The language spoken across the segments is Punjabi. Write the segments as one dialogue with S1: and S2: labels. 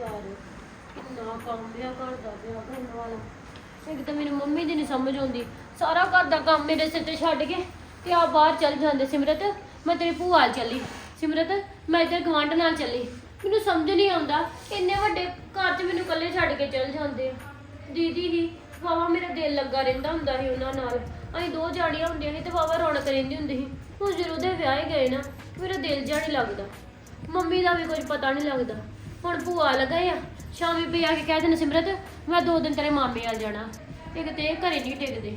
S1: ਯਾਰ ਕਿੰਨਾ ਕੰਮ ਆ ਘਰ ਦਾ ਵਿਆਹ ਕਰਨ ਵਾਲਾ ਇੱਕ ਤਾਂ ਮੈਨੂੰ ਮੰਮੀ ਦੀ ਨਹੀਂ ਸਮਝ ਆਉਂਦੀ। ਸਾਰਾ ਘਰ ਦਾ ਕੰਮ ਮੇਰੇ ਸਿਰ ਤੇ ਛੱਡ ਕੇ ਤੇ ਆ ਬਾਹਰ ਚੱਲ ਜਾਂਦੇ ਸਿਮਰਤ। ਮੈਂ ਤੇਰੀ ਭੂਆ ਨਾਲ ਚੱਲੀ। ਸਿਮਰਤ, ਮੈਂ ਇੱਧਰ ਗਵਾਂਢ ਨਾਲ ਚੱਲੀ। ਮੈਨੂੰ ਸਮਝ ਨਹੀਂ ਆਉਂਦਾ ਇੰਨੇ ਵੱਡੇ ਘਰ 'ਚ ਮੈਨੂੰ ਇਕੱਲੇ ਛੱਡ ਕੇ ਚੱਲ ਜਾਂਦੇ। ਦੀਦੀ ਹੀ ਵਾਵਾ ਮੇਰਾ ਦਿਲ ਲੱਗਾ ਰਹਿੰਦਾ ਹੁੰਦਾ ਸੀ ਉਹਨਾਂ ਨਾਲ। ਅਸੀਂ ਦੋ ਜਾੜੀਆਂ ਹੁੰਦੀਆਂ ਸੀ ਤੇ ਵਾਵਾ ਰੌਣਕ ਰਹਿੰਦੀ ਹੁੰਦੀ ਸੀ। ਹੁਣ ਜਦੋਂ ਦੇ ਵਿਆਹ ਹੀ ਗਏ ਨਾ, ਮੇਰਾ ਦਿਲ ਜਿਹਾ ਨਹੀਂ ਲੱਗਦਾ। ਮੰਮੀ ਦਾ ਵੀ ਕੁਝ ਪਤਾ ਨਹੀਂ ਲੱਗਦਾ। ਹੁਣ ਭੂਆ ਲਗਾਏ ਆ ਸ਼ਾਮੀ ਪਈ ਆ ਕੇ ਕਹਿ ਦੇਣਾ ਸਿਮਰਤ ਮੈਂ ਦੋ ਦਿਨ ਤੇਰੇ ਮਾਮੇ ਆ ਜਾਣਾ ਇੱਕ ਤੇ ਇਹ ਘਰੇ ਨਹੀਂ ਟਿਕਦੇ।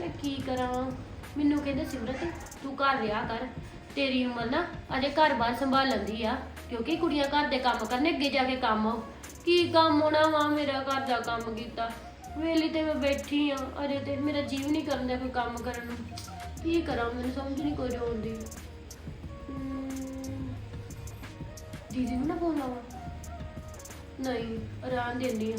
S1: ਮੈਂ ਕੀ ਕਰਾਂ? ਮੈਨੂੰ ਕਹਿੰਦੇ ਸਿਮਰਤ ਤੂੰ ਘਰ ਰਿਹਾ ਕਰ ਤੇਰੀ ਉਮਰ ਨਾ ਅਜੇ ਘਰ-ਬਾਰ ਸੰਭਾਲ ਲੈਂਦੀ ਆ ਕਿਉਂਕਿ ਕੁੜੀਆਂ ਘਰ ਦੇ ਕੰਮ ਕਰਨੇ ਅੱਗੇ ਜਾ ਕੇ ਕੰਮ ਆਓ। ਕੀ ਕੰਮ ਹੋਣਾ ਵਾ ਮੇਰਾ ਘਰ ਦਾ ਕੰਮ ਕੀਤਾ? ਵੇਲੀ ਤੇ ਮੈਂ ਬੈਠੀ ਆ ਅਜੇ ਤੇ ਮੇਰਾ ਜੀਵ ਨਹੀਂ ਕਰਦਾ ਕੋਈ ਕੰਮ ਕਰਨ ਨੂੰ। ਕੀ ਕਰਾਂ ਮੈਨੂੰ ਸਮਝ ਨਹੀਂ ਕੋਈ ਆਉਂਦੀ। ਹਮ, ਦੀਦੀ ਨੂੰ ਨਾ ਫੋਨ ਲਾਵਾਂ। ਨਹੀਂ, ਰਹਿਣ ਦਿੰਦੀ ਆ।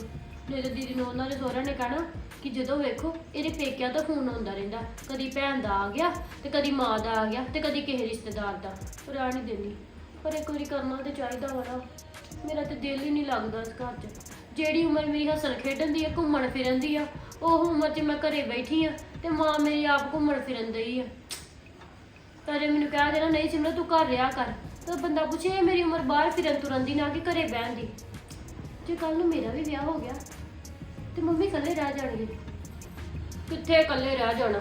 S1: ਨਹੀਂ ਤਾਂ ਦੀਦੀ ਨੂੰ ਉਹਨਾਂ ਦੇ ਸਹੁਰਿਆਂ ਨੇ ਕਹਿਣਾ ਕਿ ਜਦੋਂ ਵੇਖੋ, ਇਹਦੇ ਪੇਕਿਆਂ ਤੋਂ ਫੋਨ ਆਉਂਦਾ ਰਹਿੰਦਾ। ਕਦੀ ਭੈਣ ਦਾ ਆ ਗਿਆ ਤੇ ਕਦੀ ਮਾਂ ਦਾ ਆ ਗਿਆ ਤੇ ਕਦੀ ਕਿਸੇ ਰਿਸ਼ਤੇਦਾਰ ਦਾ। ਰਹਿਣ ਨਹੀਂ ਦਿੰਦੀ। ਪਰ ਇੱਕ ਵਾਰੀ ਕਰਨਾ ਤੇ ਚਾਹੀਦਾ ਵਾ ਨਾ। ਮੇਰਾ ਤੇ ਦਿਲ ਹੀ ਨਹੀਂ ਲੱਗਦਾ ਇਸ ਘਰ 'ਚ। ਜਿਹੜੀ ਉਮਰ ਮੇਰੀ ਹਸਲ ਖੇਡਣ ਦੀ ਆ, ਘੁੰਮਣ ਫਿਰਨ ਦੀ ਆ, ਉਹ ਉਮਰ 'ਚ ਮੈਂ ਘਰੇ ਬੈਠੀ ਆ ਤੇ ਮਾਂ ਮੇਰੀ ਆਪ ਘੁੰਮਣ ਫਿਰਨ ਦੀ ਆ। ਤਾਂ ਜੇ ਮੈਨੂੰ ਕਹਿ ਦੇਣਾ, ਨਹੀਂ ਸਿਮਰਨ ਤੂੰ ਘਰ ਰਿਹਾ ਕਰ। ਤਾਂ ਬੰਦਾ ਪੁੱਛੇ, ਇਹ ਮੇਰੀ ਉਮਰ ਬਾਹਰ ਫਿਰਨ ਤੁਰਨ ਦੀ ਨਾ ਕਿ ਘਰੇ ਬਹਿਣ ਦੀ? ਜੇ ਕੱਲ ਨੂੰ ਮੇਰਾ ਵੀ ਵਿਆਹ ਹੋ ਗਿਆ ਤੇ ਮੰਮੀ ਇਕੱਲੇ ਰਹਿ ਜਾਣਗੇ। ਕਿੱਥੇ ਇਕੱਲੇ ਰਹਿ ਜਾਣਾ?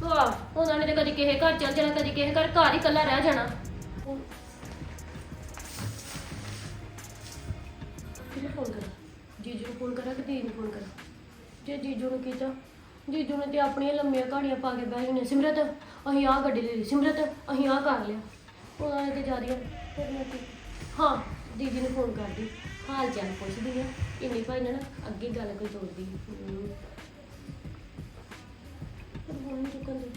S1: ਵਾਹ ਉਹਨਾਂ ਨੇ ਤਾਂ ਕਦੀ ਕਿਸੇ ਘਰ ਚੱਲ ਜਾਣਾ ਕਦੀ ਕਿਸੇ ਘਰ ਘਰ ਹੀ ਇਕੱਲਾ ਰਹਿ ਜਾਣਾ। ਕਿਹਨੂੰ ਫੋਨ ਕਰਾਂ? ਜੀਜੂ ਨੂੰ ਫੋਨ ਕਰਾਂ ਕਿ ਦੀਦੀ ਨੂੰ ਫੋਨ ਕਰਾਂ? ਜੇ ਜੀਜੂ ਨੂੰ ਕੀਤਾ ਜੀਜੂ ਨੇ ਤੇ ਆਪਣੀਆਂ ਲੰਮੀਆਂ ਕਹਾਣੀਆਂ ਪਾ ਕੇ ਬਹਿ ਜਾਣੇ ਸਿਮਰਤ ਅਸੀਂ ਆਹ ਗੱਡੀ ਲੈ ਲਈ ਸਿਮਰਤ ਅਸੀਂ ਆਹ ਕਰ ਲਿਆ। ਉਹਨਾਂ ਨੇ ਤੇ ਕੀ ਹਾਂ ਦੀਦੀ ਨੂੰ ਫੋਨ ਕਰਦੀ ਹਾਲ ਚਾਲ ਪੁੱਛਦੀ ਆ ਇੰਨੀ ਭਾਈ ਨਾਲ ਨਾ ਅੱਗੇ ਗੱਲ ਕੋਈ ਤੋਰਦੀ ਹਮ। ਪਰ ਫੋਨ ਨਹੀਂ ਚੁੱਕਣ ਦੀ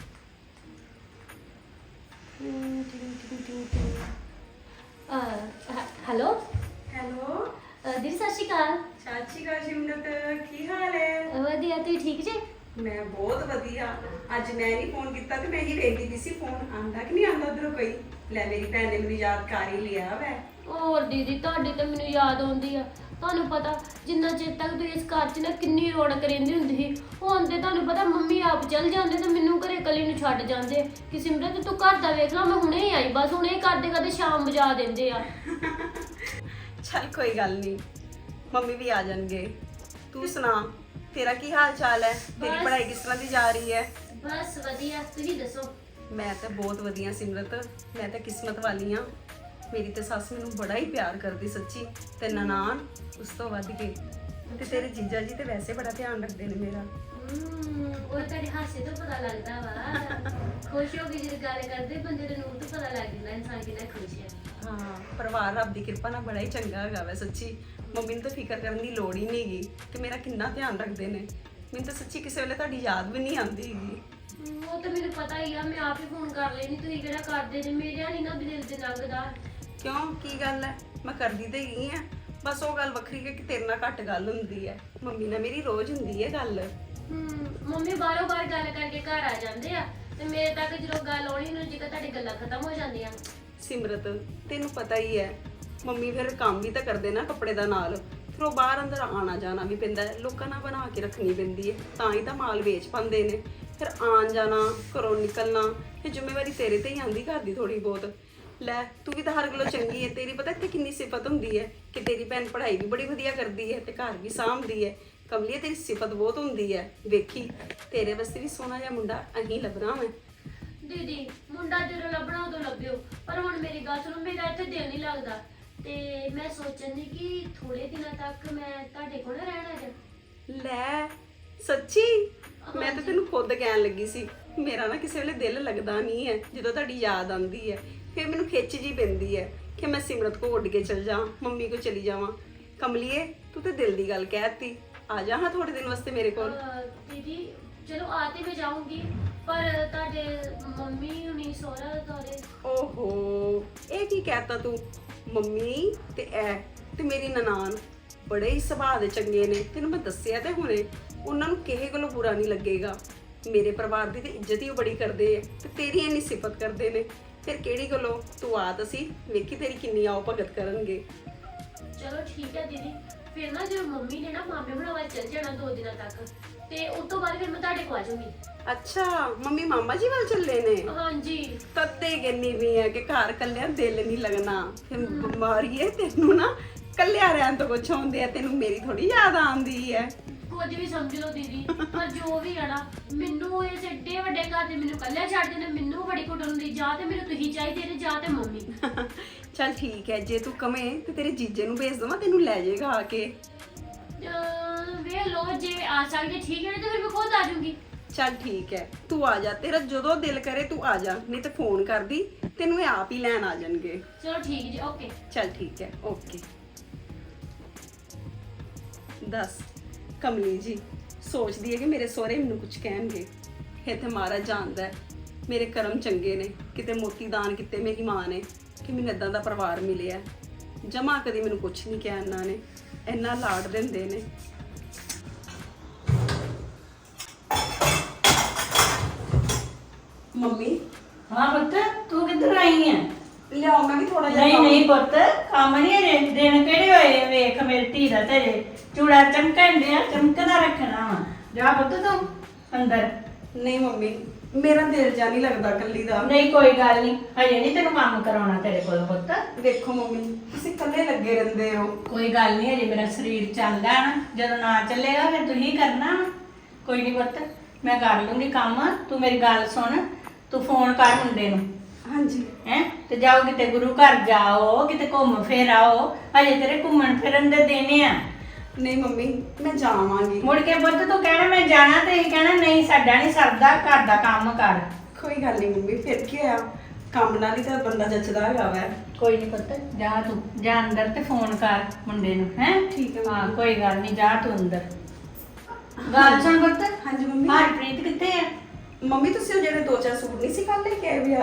S1: ਹਮ, ਟਿੰਗ, ਟਿੰਗ, ਟਿੰਗ, ਟਿੰਗ। ਅਹ, ਹੈ- ਹੈਲੋ?
S2: ਹੈਲੋ?
S1: ਅਹ, ਦੀਦੀ ਸਤਿ ਸ਼੍ਰੀ ਅਕਾਲ।
S2: ਸਤਿ ਸ਼੍ਰੀ ਅਕਾਲ ਸਿਮਰਤ ਕੀ ਹਾਲ ਹੈ?
S1: ਵਧੀਆ ਤੁਸੀਂ ਠੀਕ ਜੇ?
S2: ਮੈਂ ਬਹੁਤ ਵਧੀਆ। ਅੱਜ ਮੈਂ ਨਹੀਂ ਫੋਨ ਕੀਤਾ ਤੇ ਮੈਂ ਹੀ ਵੇਖਦੀ ਪਈ ਸੀ ਫੋਨ ਆਂਦਾ ਕਿ ਨਹੀਂ ਆਂਦਾ ਉਧਰੋਂ ਕੋਈ? ਲੈ ਮੇਰੀ ਭੈਣ ਨੇ ਮੈਨੂੰ ਯਾਦ ਕਰ ਹੀ ਲਿਆ ਵੈ।
S1: ਹੋਰ ਦੀਦੀ ਤੁਹਾਡੀ ਤਾਂ ਮੈਨੂੰ ਯਾਦ ਆਉਂਦੀ ਆ। ਤੁਹਾਨੂੰ ਪਤਾ ਜਿੰਨਾ ਚਿਰ ਤੱਕ ਤੁਸੀਂ ਇਸ ਘਰ 'ਚ ਨਾ ਕਿੰਨੀ ਰੌਣਕ ਰਹਿੰਦੀ ਹੁੰਦੀ ਸੀ ਹੁਣ ਤੇ ਤੁਹਾਨੂੰ ਪਤਾ ਮੰਮੀ ਆਪ ਚੱਲ ਜਾਂਦੇ ਤੇ ਮੈਨੂੰ ਘਰੇ ਇਕੱਲੀ ਨੂੰ ਛੱਡ ਜਾਂਦੇ। ਕਿ ਸਿਮਰਤ ਤੂੰ ਘਰ ਦਾ ਵੇਖ ਲਾ ਮੈਂ ਹੁਣੇ ਹੀ ਆਈ ਬਸ ਹੁਣੇ ਹੀ ਕਰਦੇ ਕਰਦੇ ਸ਼ਾਮ ਵਜਾ ਦਿੰਦੇ ਆ।
S2: ਚੱਲ ਕੋਈ ਗੱਲ ਨਹੀਂ ਮੰਮੀ ਵੀ ਆ ਜਾਣਗੇ। ਤੂੰ ਸੁਣਾ ਤੇਰਾ ਕੀ ਹਾਲ ਚਾਲ ਹੈ ਤੇਰੀ
S1: ਬਸ।
S2: ਪੜ੍ਹਾਈ ਕਿਸ ਤਰ੍ਹਾਂ ਦੀ ਜਾ ਰਹੀ ਹੈ
S1: ਬਸ ਵਧੀਆ ਤੁਸੀਂ ਦੱਸੋ?
S2: ਮੈਂ ਤਾਂ ਬਹੁਤ ਵਧੀਆ ਸਿਮਰਤ। ਮੈਂ ਤਾਂ ਕਿਸਮਤ ਵਾਲੀ ਆ। ਮੇਰੀ ਤੇ ਸੱਸ ਮੈਨੂੰ ਬੜਾ ਹੀ ਪਿਆਰ ਕਰਦੀ ਸੱਚੀ ਤੇ ਨਨਾਣ ਉਸ ਤੋਂ ਵੱਧ ਕੇ। ਤੇ ਤੇਰੇ ਜੀਜਾ ਜੀ ਤੇ ਵੈਸੇ ਬੜਾ ਧਿਆਨ ਰੱਖਦੇ ਨੇ ਮੇਰਾ।
S1: ਹਮ, ਉਹ ਤੁਹਾਡੇ ਹਾਸੇ ਤੋਂ ਪਤਾ ਲੱਗਦਾ ਵਾ। ਖੁਸ਼ ਹੋ ਕੇ ਜਦੋਂ ਗੱਲ ਕਰਦੇ ਬੰਦੇ ਦੇ ਨੂਰ ਤੋਂ ਪਤਾ ਲੱਗ ਜਾਂਦਾ ਇਨਸਾਨ ਕਿੰਨਾ ਖੁਸ਼ ਹੈ।
S2: ਹਾਂ ਪਰਿਵਾਰ ਰੱਬ ਦੀ ਕਿਰਪਾ ਨਾਲ ਬੜਾ ਹੀ ਚੰਗਾ ਹੈਗਾ ਵੈ ਸੱਚੀ। ਮੰਮੀ ਨੂੰ ਤਾਂ ਫਿਕਰ ਕਰਨ ਦੀ ਲੋੜ ਹੀ ਨਹੀਂਗੀ ਕਿ ਮੇਰਾ ਕਿੰਨਾ ਧਿਆਨ ਰੱਖਦੇ ਨੇ। ਮੈਨੂੰ ਤਾਂ ਸੱਚੀ ਕਿਸੇ ਵੇਲੇ ਤੁਹਾਡੀ ਯਾਦ ਵੀ ਨਹੀਂ ਆਉਂਦੀ ਹੈਗੀ।
S1: ਹਮ, ਉਹ ਤਾਂ ਮੈਨੂੰ ਪਤਾ ਹੀ ਆ ਮੈਂ ਆਪ ਹੀ ਫੋਨ ਕਰ ਲੈਣੀ ਤੁਸੀਂ ਕਿਹੜਾ ਕਰਦੇ ਜੇ? ਮੇਰੇ ਨਹੀਂ ਨਾ ਦਿਲ ਤੇ ਲੰਘਦਾ।
S2: ਕਿਉਂ? ਕੀ ਗੱਲ ਹੈ ਮੈਂ ਕਰਦੀ ਤੇ ਹੀ ਆ। ਬਸ ਉਹ ਗੱਲ ਵੱਖਰੀ ਹੈ ਕਿ ਤੇਰੇ ਨਾਲ ਘੱਟ ਗੱਲ ਹੁੰਦੀ ਹੈ ਮੰਮੀ ਨਾਲ ਮੇਰੀ ਰੋਜ਼ ਹੁੰਦੀ ਹੈ ਗੱਲ।
S1: ਹਮ, ਮੰਮੀ ਬਾਰੋ ਬਾਰ ਗੱਲ ਕਰਕੇ ਘਰ ਆ ਜਾਂਦੇ ਆ। ਤੇ ਮੇਰੇ ਤੱਕ ਜਦੋਂ ਗੱਲ ਆਉਣੀ ਨੂੰ ਜਿੱਦਾਂ ਤੁਹਾਡੀ ਗੱਲਾਂ ਖਤਮ ਹੋ ਜਾਂਦੀਆਂ।
S2: ਸਿਮਰਤ ਤੈਨੂੰ ਪਤਾ ਹੀ ਹੈ ਮੰਮੀ ਫਿਰ ਕੰਮ ਵੀ ਤਾਂ ਕਰਦੇ ਨਾ ਕੱਪੜੇ ਦਾ ਨਾਲ। ਫਿਰ ਉਹ ਬਾਹਰ ਅੰਦਰ ਆਣਾ ਜਾਣਾ ਵੀ ਪੈਂਦਾ ਹੈ ਲੋਕਾਂ ਨਾਲ ਬਣਾ ਕੇ ਰੱਖਣੀ ਪੈਂਦੀ ਹੈ ਤਾਂ ਹੀ ਤਾਂ ਮਾਲ ਵੇਚ ਪਾਉਂਦੇ ਨੇ। ਫਿਰ ਆਣ ਜਾਣਾ ਘਰੋਂ ਨਿਕਲਣਾ ਇਹ ਜ਼ਿੰਮੇਵਾਰੀ ਤੇਰੇ ਤੇ ਹੀ ਆਂਦੀ ਘਰ ਦੀ ਥੋੜੀ ਬਹੁਤ। ਲੈ ਤੂੰ ਵੀ ਤਾਂ ਹਰ ਗੱਲੋਂ ਚੰਗੀ ਹੈ ਤੇਰੀ ਪਤਾ ਇੱਥੇ ਕਿੰਨੀ ਸਿਫਤ ਹੁੰਦੀ ਹੈ ਕਿ ਤੇਰੀ ਭੈਣ ਪੜ੍ਹਾਈ ਵੀ ਬੜੀ ਵਧੀਆ ਕਰਦੀ ਹੈ ਤੇ ਘਰ ਵੀ ਸਾਂਭਦੀ ਹੈ ਕਮਲੀਏ ਤੇਰੀ ਸਿਫਤ ਬਹੁਤ ਹੁੰਦੀ ਹੈ ਵੇਖੀ ਤੇਰੇ ਵਾਸਤੇ ਵੀ ਸੋਹਣਾ ਜਿਹਾ ਮੁੰਡਾ ਅਹੀਂ ਲੱਭਣਾ ਮੈਂ
S1: ਦੀਦੀ ਮੁੰਡਾ ਜਦੋਂ ਲੱਭਣਾ ਉਦੋਂ ਲੱਭਿਓ ਪਰ ਹੁਣ ਮੇਰੀ ਗੱਲ ਸੁਣੋ ਮੇਰਾ ਇੱਥੇ ਦਿਲ ਨਹੀਂ ਲੱਗਦਾ। ਤੇ ਮੈਂ ਸੋਚਣ ਦੀ ਕਿ ਥੋੜੇ ਦਿਨਾਂ ਤੱਕ ਮੈਂ ਤੁਹਾਡੇ ਕੋਲ ਰਹਿਣਾ ਜੇ।
S2: ਲੈ ਸੱਚੀ? ਮੈਂ ਤਾਂ ਤੈਨੂੰ ਖੁਦ ਕਹਿਣ ਲੱਗੀ ਸੀ ਮੇਰਾ ਨਾ ਕਿਸੇ ਵੇਲੇ ਦਿਲ ਲੱਗਦਾ ਨਹੀਂ ਹੈ ਜਦੋਂ ਤੁਹਾਡੀ ਯਾਦ ਆਉਂਦੀ ਹੈ ਫਿਰ ਮੈਨੂੰ ਖਿੱਚ ਜੀ ਪੈਂਦੀ ਹੈ ਕਿ ਮੈਂ ਸਿਮਰਤ ਕੋ ਉੱਡ ਕੇ ਚਲ ਜਾ ਮੰਮੀ ਕੋ ਚਲੀ ਜਾਵਾਂ। ਕਮਲੀਏ ਤੂੰ ਤੇ ਦਿਲ ਦੀ ਗੱਲ ਕਹਿਤੀ ਆ ਜਾ ਹਾਂ ਥੋੜੇ ਦਿਨ ਵਾਸਤੇ ਮੇਰੇ ਕੋਲ।
S1: ਅਹ, ਦੀਦੀ ਚਲੋ ਆ ਤੇ ਮੈਂ ਜਾਊਂਗੀ ਪਰ ਤੁਹਾਡੇ ਮੰਮੀ ਹੁਣੀ ਸੋਹਰਾ ਤੁਹਾਡੇ
S2: ਓਹੋ ਇਹ ਕੀ ਕਹਿਤਾ ਤੂੰ? ਮੰਮੀ ਤੇ ਐ ਤੇ ਮੇਰੀ ਨਨਾਣ ਬੜੇ ਹੀ ਸੁਭਾਅ ਦੇ ਚੰਗੇ ਨੇ ਤੈਨੂੰ ਮੈਂ ਦੱਸਿਆ ਤੇ ਹੁਣੇ ਉਹਨਾਂ ਨੂੰ ਕਿਸੇ ਕੋਲੋਂ ਬੁਰਾ ਨਹੀਂ ਲੱਗੇਗਾ। ਮੇਰੇ ਪਰਿਵਾਰ ਦੀ ਤੇ ਇੱਜ਼ਤ ਹੀ ਉਹ ਬੜੀ ਕਰਦੇ ਆ ਤੇ ਤੇਰੀ ਇੰਨੀ ਸਿਫਤ ਕਰਦੇ ਨੇ। ਫਿਰ ਕਿਹੜੀ ਗੱਲੋਂ ਤੂੰ ਆ ਤਸੀਂ ਵੇਖੀ ਤੇਰੀ ਕਿੰਨੀ ਆਓ ਭਗਤ ਕਰਨਗੇ?
S1: ਚਲੋ ਠੀਕ ਹੈ ਦੀਦੀ ਫਿਰ ਨਾ ਜਦੋਂ ਮੰਮੀ ਨੇ ਨਾ ਮਾਮੇ ਹੁਣਾਂ ਵੱਲ ਚੱਲ ਜਾਣਾ ਦੋ ਦਿਨਾਂ ਤੱਕ ਤੇ ਉਸ ਤੋਂ ਬਾਅਦ ਫਿਰ ਮੈਂ ਤੁਹਾਡੇ ਕੋਲ ਆ ਜਾਊਂਗੀ।
S2: ਅੱਛਾ ਮੰਮੀ ਮਾਮਾ ਜੀ ਵੱਲ ਚੱਲੇ ਨੇ?
S1: ਹਾਂਜੀ।
S2: ਤੱਤੇ ਕਹਿੰਨੀ ਵੀ ਹੈ ਕਿ ਘਰ ਕੱਲਿਆਂ ਦਿਲ ਨਹੀਂ ਲੱਗਣਾ। ਫਿਰ ਬਿਮਾਰੀ ਹੈ ਤੈਨੂੰ ਨਾ ਕੱਲਿਆ ਰਹਿਣ ਤੋਂ ਕੁਛ ਹੁੰਦੇ ਆ ਤੈਨੂੰ ਮੇਰੀ ਥੋੜੀ ਯਾਦ ਆਉਂਦੀ ਹੈ।
S1: ਕੁਝ ਵੀ ਸਮਝ ਲਓ ਦੀਦੀ ਪਰ ਜੋ ਵੀ ਆ ਨਾ ਮੈਨੂੰ ਇਹ ਏਡੇ ਵੱਡੇ ਘਰ ਦੇ ਮੈਨੂੰ ਕੱਲਿਆ ਛੱਡ ਦਿੰਦੇ ਮੈਨੂੰ ਬੜੀ ਕੁੱਟਣ ਹੁੰਦੀ ਜਾਂ ਤੇ ਮੈਨੂੰ ਤੁਸੀਂ ਚਾਹੀਦੇ ਨੇ ਜਾਂ ਤੇ ਮੰਮੀ।
S2: ਚੱਲ ਠੀਕ ਹੈ ਜੇ ਤੂੰ ਕਵੇਂ ਤੇ ਤੇਰੇ ਜੀਜੇ ਨੂੰ ਭੇਜ ਦਵਾਂ ਤੈਨੂੰ ਲੈ ਜਾਏਗਾ ਆ ਕੇ।
S1: ਅਹ ਵੇਖ ਲੋ ਜੇ ਆ ਸਕਦੇ ਠੀਕ ਹੈ ਨਾ ਤੇ ਫਿਰ ਮੈਂ ਖੁਦ ਆ ਜਾਊਂਗੀ।
S2: ਚੱਲ ਠੀਕ ਹੈ ਤੂੰ ਆ ਜਾ ਤੇਰਾ ਜਦੋਂ ਦਿਲ ਕਰੇ ਤੂੰ ਆ ਜਾ ਨਹੀਂ ਤੇ ਫੋਨ ਕਰਦੀ ਤੈਨੂੰ ਇਹ ਆਪ ਹੀ ਲੈਣ ਆ ਜਾਣਗੇ।
S1: ਚਲੋ ਠੀਕ ਜੀ ਓਕੇ।
S2: ਚੱਲ ਠੀਕ ਹੈ ਓਕੇ। ਦੱਸ। ਕਮਲੀ ਜੀ ਸੋਚਦੀ ਹੈ ਕਿ ਮੇਰੇ ਸਹੁਰੇ ਮੈਨੂੰ ਕੁਝ ਕਹਿਣਗੇ। ਤੇ ਮਾਰਾ ਜਾਣਦਾ ਹੈ ਮੇਰੇ ਕਰਮ ਚੰਗੇ ਨੇ ਕਿਤੇ ਮੋਤੀ ਦਾਨ ਕੀਤੇ ਮੇਰੀ ਮਾਂ ਨੇ ਕਿ ਮੈਨੂੰ ਇਦਾਂ ਦਾ ਪਰਿਵਾਰ ਮਿਲਿਆ ਜਮਾ ਕਦੀ ਮੈਨੂੰ ਕੁਝ ਨਹੀਂ ਕਿਹਾ ਇਹਨਾਂ ਨੇ ਇੰਨਾ ਲਾਡ ਦਿੰਦੇ ਨੇ। ਮੰਮੀ?
S3: ਹਾਂ ਪੁੱਤ ਤੂੰ ਕਿੱਧਰ ਆਈ ਹੈ
S2: ਲਿਆਓ ਮੈਂ ਵੀ ਥੋੜਾ ਜਿਹਾ
S3: ਨਹੀਂ ਨਹੀਂ ਪੁੱਤ ਕੰਮ ਨਹੀਂ ਅਜੇ ਦਿਨ ਕਿਹੜੇ ਹੋਏ? ਵੇਖ ਮੇਰੀ ਧੀ ਦਾ ਤੇਰੇ। ਚੂੜਾ ਚਮਕਣ ਡਿਆ ਚਮਕਦਾ ਰੱਖਣਾ ਵਾ। ਜਾ ਪੁੱਤ ਤੂੰ ਅੰਦਰ।
S2: ਨਹੀਂ ਮੰਮੀ ਮੇਰਾ ਦਿਲ ਜਾ ਨਹੀਂ ਲੱਗਦਾ ਕੱਲੀ ਦਾ।
S3: ਨਹੀਂ ਕੋਈ ਗੱਲ ਨਹੀਂ। ਹਜੇ ਨਹੀਂ ਤੈਨੂੰ ਕੰਮ ਕਰਾਉਣਾ ਤੇਰੇ ਕੋਲ ਪੁੱਤ।
S2: ਦੇਖੋ ਮੰਮੀ ਤੁਸੀਂ ਇਕੱਲੇ ਲੱਗੇ ਰਹਿੰਦੇ ਹੋ।
S3: ਕੋਈ ਗੱਲ ਨਹੀਂ ਹਜੇ ਮੇਰਾ ਸਰੀਰ ਚੱਲਦਾ ਨਾ। ਜਦੋਂ ਨਾ ਚੱਲੇਗਾ ਫਿਰ ਤੂੰ ਹੀ ਕਰਨਾ। ਕੋਈ ਨਹੀਂ ਪੁੱਤ ਮੈਂ ਕਰ ਲੂੰਗੀ ਕੰਮ। ਤੂੰ ਮੇਰੀ ਗੱਲ ਸੁਣ। ਤੂੰ ਫੋਨ ਕਰ ਮੁੰਡੇ ਨੂੰ।
S2: ਹਾਂਜੀ।
S3: ਹੈ? ਤੇ ਜਾਓ ਕਿਤੇ ਗੁਰੂ ਘਰ ਜਾਓ ਕਿਤੇ ਘੁੰਮ ਫਿਰ ਆਓ। ਹਜੇ ਤੇਰੇ ਘੁੰਮਣ ਫਿਰਨ ਦੇ ਦਿਨ ਆ।
S2: ਨਹੀਂ ਮੰਮੀ ਮੈਂ ਜਾਵਾਂਗੀ।
S3: ਮੁੜ ਕੇ ਪੁੱਤ ਤੂੰ ਕਹਿਣਾ ਮੈਂ ਜਾਣਾ ਤੇ ਇਹ ਕਹਿਣਾ ਨਹੀਂ ਸਾਡਾ ਨਹੀਂ ਸਰਦਾ ਘਰ ਦਾ ਕੰਮ ਕਰ।
S2: ਕੋਈ ਗੱਲ ਨਹੀਂ ਮੰਮੀ ਫਿਰ ਕੀ ਹੋਇਆ? ਕੰਮ ਨਾਲ ਹੀ ਤਾਂ ਬੰਦਾ ਜੱਜਦਾ ਹੈਗਾ ਵੈ।
S3: ਕੋਈ ਨਹੀਂ ਪੁੱਤ ਜਾ ਤੂੰ ਜਾ ਅੰਦਰ ਤੇ ਫੋਨ ਕਰ ਮੁੰਡੇ ਨੂੰ ਹੈ?
S2: ਠੀਕ ਹੈ
S3: ਹਾਂ। ਕੋਈ ਗੱਲ ਨਹੀਂ ਜਾ ਤੂੰ ਅੰਦਰ। ਗੱਲ ਸੁਣ ਪੁੱਤ
S2: ਹਾਂਜੀ ਮੰਮੀ।
S3: ਹਰਪ੍ਰੀਤ ਕਿੱਥੇ ਆ?
S2: ਮੰਮੀ ਤੁਸੀਂ ਉਹ ਜਿਹੜੇ ਦੋ ਚਾਰ ਸੂਟ ਨਹੀਂ ਸੀ ਕੱਲ ਲੈ ਕੇ ਆਏ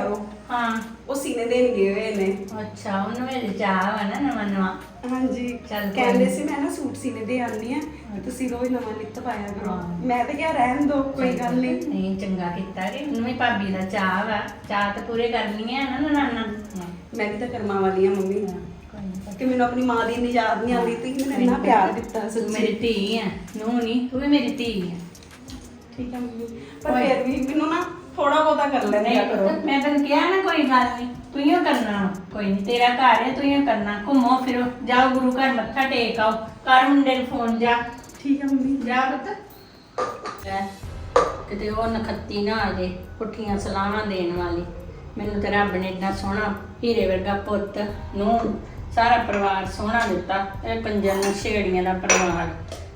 S3: ਹਾਂ।
S2: ਉਹ ਸੀਨੇ ਦੇਣ ਗਏ ਹੋਏ ਨੇ
S3: ਅੱਛਾ ਉਹਨੂੰ ਮੇਰੇ ਚਾਹ ਵਾ ਨਾ ਨਵਾਂ ਨਵਾਂ।
S2: ਹਾਂਜੀ।
S3: ਚੱਲ ਕੋਈ
S2: ਕਹਿੰਦੇ। ਸੀ ਮੈਂ ਨਾ ਸੂਟ ਸੀਨੇ ਦੇ ਆਨੀ ਆ ਤੁਸੀਂ ਰੋਜ਼ ਨਵਾਂ ਨਿੱਤ ਪਾਇਆ ਕਰੋ।
S3: ਹਾਂ।
S2: ਮੈਂ ਤਾਂ ਕਿਹਾ ਰਹਿਣ ਦੋ ਕੋਈ ਗੱਲ ਨਹੀਂ।
S3: ਨਹੀਂ ਚੰਗਾ ਕੀਤਾ ਕਿ ਉਹਨੂੰ ਵੀ ਭਾਬੀ ਦਾ ਚਾਹ ਵਾ। ਚਾਹ ਤੇ ਪੂਰੇ ਕਰਨੀ ਹੈ ਨਾ ਨਾ ਨਾ
S2: ਮੈਂ ਵੀ ਤਾਂ ਕਰਮਾਂ ਵਾਲੀ ਆ ਮੰਮੀ।
S3: ਕੋਈ ਨੀ
S2: ਕਿ ਮੈਨੂੰ ਆਪਣੀ ਮਾਂ ਦੀ ਇੰਨੀ ਯਾਦ ਨਹੀਂ ਆਉਂਦੀ ਤੁਸੀਂ ਮੈਨੂੰ ਇੰਨਾ ਪਿਆਰ ਦਿੱਤਾ
S3: ਤੂੰ
S2: ਸੱਚੀ।
S3: ਮੇਰੀ ਧੀ ਹੈ ਨੂੰ ਨਹੀਂ ਤੂੰ ਵੀ ਮੇਰੀ ਧੀ ਹੈ
S2: ਠੀਕ ਹੈ ਮੰਮੀ ਪਰ ਫਿਰ ਵੀ ਮੈਨੂੰ ਨਾ ਥੋੜਾ ਬਹੁਤਾ ਕਰ ਲੈਂਦੇ
S3: ਨਹੀਂ
S2: ਕਰੋ।
S3: ਮੈਂ ਤੈਨੂੰ ਕਿਹਾ ਨਾ ਕੋਈ ਗੱਲ ਨਹੀਂ ਤੂੰ ਹੀ ਕਰਨਾ। ਵਾ। ਕੋਈ ਨਹੀਂ ਤੇਰਾ ਘਰ ਹੈ ਤੂੰ ਹੀ ਕਰਨਾ। ਘੁੰਮੋ ਫਿਰੋ ਜਾਓ ਗੁਰੂ ਘਰ ਮੱਥਾ ਟੇਕ ਆਓ। ਕਰ ਮੁੰਡੇ ਨੂੰ ਫੋਨ ਜਾ।
S2: ਠੀਕ ਹੈ ਮੰਮੀ
S3: ਜਾ। ਪੁੱਤ। ਲੈ, ਕਿਤੇ ਉਹ ਨਖੱਤੀ ਨਾ ਆ ਜੇ ਪੁੱਠੀਆਂ ਸਲਾਹਾਂ ਦੇਣ ਵਾਲੀ। ਮੈਨੂੰ ਤੇ ਰੱਬ ਨੇ ਇੰਨਾ ਸੋਹਣਾ ਹੀਰੇ ਵਰਗਾ ਪੁੱਤ ਨੂੰ ਸਾਰਾ ਪਰਿਵਾਰ ਸੋਹਣਾ ਦਿੱਤਾ ਇਹ ਕੰਜਰ ਨੂੰ ਛੇੜੀਆਂ ਦਾ ਪਰਿਵਾਰ।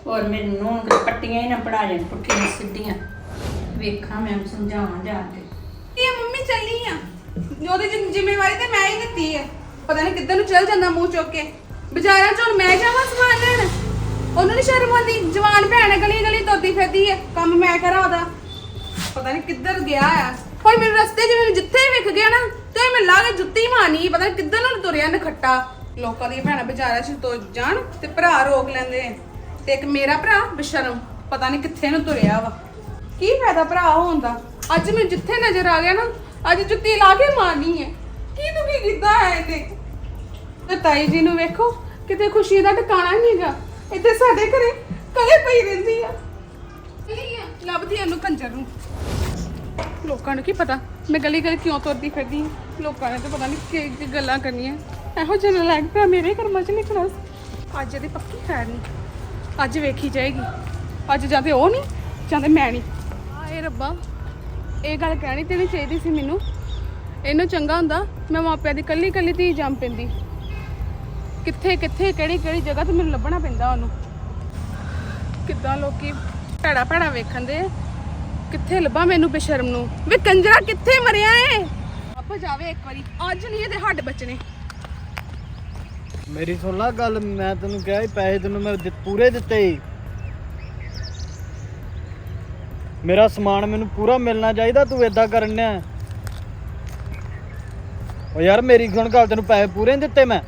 S3: ਔਰ ਮੈਨੂੰ ਨੂੰ ਪੱਟੀਆਂ ਹੀ ਨਾ ਪੜਾ ਜਾਣ ਪੁੱਠੀਆਂ ਸਿੱਧੀਆਂ। ਵੇਖਾਂ ਮੈਂ ਸਮਝਾਵਾਂ ਜਾ ਕੇ।
S4: ਇਹ ਮੰਮੀ ਚੱਲੀ ਆ। ਉਹਦੀ ਜ਼ਿ- ਜ਼ਿੰਮੇਵਾਰੀ ਤੇ ਮੈਂ ਹੀ ਦਿੱਤੀ ਹੈ ਪਤਾ ਨਹੀਂ ਕਿੱਧਰ ਨੂੰ ਚੱਲ ਜਾਂਦਾ ਮੂੰਹ ਚੁੱਕ ਕੇ। ਬਾਜ਼ਾਰਾਂ 'ਚ ਹੁਣ ਮੈਂ ਜਾਵਾਂ ਸਮਾਨ ਲੈਣ? ਉਹਨੂੰ ਨਹੀਂ ਸ਼ਰਮ ਆਉਂਦੀ? ਜਵਾਨ ਭੈਣ ਹੈ, ਗਲੀ ਗਲੀ ਤੋਦੀ ਫਿਰਦੀ ਹੈ ਕੰਮ ਮੈਂ ਕਰਾਂ ਉਹਦਾ। ਪਤਾ ਨਹੀਂ ਕਿੱਧਰ ਗਿਆ ਆ। ਕੋਈ ਮੈਨੂੰ ਰਸਤੇ 'ਚ ਮੈਨੂੰ ਜਿੱਥੇ ਵੀ ਵਿਖ ਗਿਆ ਨਾ ਤੇ ਮੈਂ ਲਾ ਕੇ ਜੁੱਤੀ ਮਾਰਨੀ ਪਤਾ ਨਹੀਂ ਕਿੱਧਰ ਨੂੰ ਤੁਰਿਆ ਨਖੱਟਾ। ਲੋਕਾਂ ਦੀਆਂ ਭੈਣਾਂ ਬਾਜ਼ਾਰਾਂ 'ਚ ਤੁਰ ਜਾਣ ਤੇ ਭਰਾ ਰੋਕ ਲੈਂਦੇ ਨੇ ਤੇ ਇੱਕ ਮੇਰਾ ਭਰਾ ਬਸ਼ਰਮ ਪਤਾ ਨਹੀਂ ਕਿੱਥੇ ਨੂੰ ਤੁਰਿਆ ਵਾ। ਕੀ ਫਾਇਦਾ ਭਰਾ ਹੋਣ ਦਾ? ਅੱਜ ਮੈਨੂੰ ਜਿੱਥੇ ਨਜ਼ਰ ਆ ਗਿਆ ਨਾ ਅੱਜ ਜੁੱਤੀ ਲਾ ਕੇ ਮਾਰਨੀ ਹੈ ਕੀ ਤੂੰ ਕੀ ਕੀਤਾ ਹੈ ਇਹਨੇ ਤੇ ਤਾਈ ਜੀ ਨੂੰ ਵੇਖੋ ਕਿਤੇ ਖੁਸ਼ੀ ਦਾ ਟਿਕਾਣਾ ਨਹੀਂ ਹੈਗਾ ਇੱਥੇ ਸਾਡੇ ਘਰੇ ਕਲੇ ਪਈ ਰਹਿੰਦੀ ਆ। ਲੱਭਦੀ ਆ ਇਹਨੂੰ ਕੰਜਰ ਨੂੰ। ਲੋਕਾਂ ਨੂੰ ਕੀ ਪਤਾ ਮੈਂ ਗਲੀ ਗਲੀ ਕਿਉਂ ਤੁਰਦੀ ਫਿਰਦੀ ਹਾਂ। ਲੋਕਾਂ ਨੇ ਤਾਂ ਪਤਾ ਨਹੀਂ ਕੀ ਕੀ ਗੱਲਾਂ ਕਰਨੀਆਂ। ਇਹੋ ਜਿਹਾ ਪਿਆ ਮੇਰੇ ਕਰਮਾਂ 'ਚ ਨਿਕਲਣਾ ਸੀ। ਅੱਜ ਇਹਦੀ ਪੱਕੀ ਖੈਰ ਨਹੀਂ ਅੱਜ ਵੇਖੀ ਜਾਏਗੀ। ਅੱਜ ਜਾਂ ਤੇ ਉਹ ਨਹੀਂ ਜਾਂ ਤੇ ਮੈਂ ਨਹੀਂ। ਆਏ ਰੱਬਾ। ਇਹ ਗੱਲ ਕਹਿਣੀ ਤੇ ਨਹੀਂ ਚਾਹੀਦੀ ਸੀ ਮੈਨੂੰ। ਇਹਨੂੰ ਚੰਗਾ ਹੁੰਦਾ ਮੈਂ ਮਾਪਿਆਂ ਦੀ ਕੱਲੀ ਕੱਲੀ ਧੀ ਜੰਮ ਪੈਂਦੀ। ਕਿੱਥੇ ਕਿੱਥੇ ਕਿਹੜੀ ਕਿਹੜੀ ਜਗ੍ਹਾ ਤੇ ਮੈਨੂੰ ਲੱਭਣਾ ਪੈਂਦਾ ਉਹਨੂੰ। ਕਿੱਦਾਂ ਲੋਕੀ ਭੈੜਾ ਭੈੜਾ ਵੇਖਣ ਦੇ ਕਿੱਥੇ ਲੱਭਾਂ ਮੈਨੂੰ ਬੇਸ਼ਰਮ ਨੂੰ? ਵੇ ਕੰਜਰਾ ਕਿੱਥੇ ਮਰਿਆ ਏ? ਆਪਾਂ ਜਾਵੇ ਇੱਕ ਵਾਰੀ। ਅੱਜ ਨਹੀਂ ਇਹਦੇ ਹੱਡ ਬਚਣੇ।
S5: ਮੇਰੀ ਸੁਣ ਲਾ ਗੱਲ, ਮੈਂ ਤੈਨੂੰ ਕਿਹਾ ਸੀ ਪੈਸੇ ਤੈਨੂੰ ਮੈਂ ਦਿੱਤ- ਪੂਰੇ ਦਿੱਤੇ ਸੀ। ਮੇਰਾ ਸਮਾਨ ਮੈਨੂੰ ਪੂਰਾ ਮਿਲਣਾ ਚਾਹੀਦਾ, ਤੂੰ ਏਦਾਂ ਕਰਨ ਡਿਆ ਓ ਯਾਰ, ਮੇਰੀ ਸੁਣ ਗੱਲ, ਤੈਨੂੰ ਪੈਸੇ ਪੂਰੇ ਨਹੀਂ ਦਿੱਤੇ ਮੈਂ।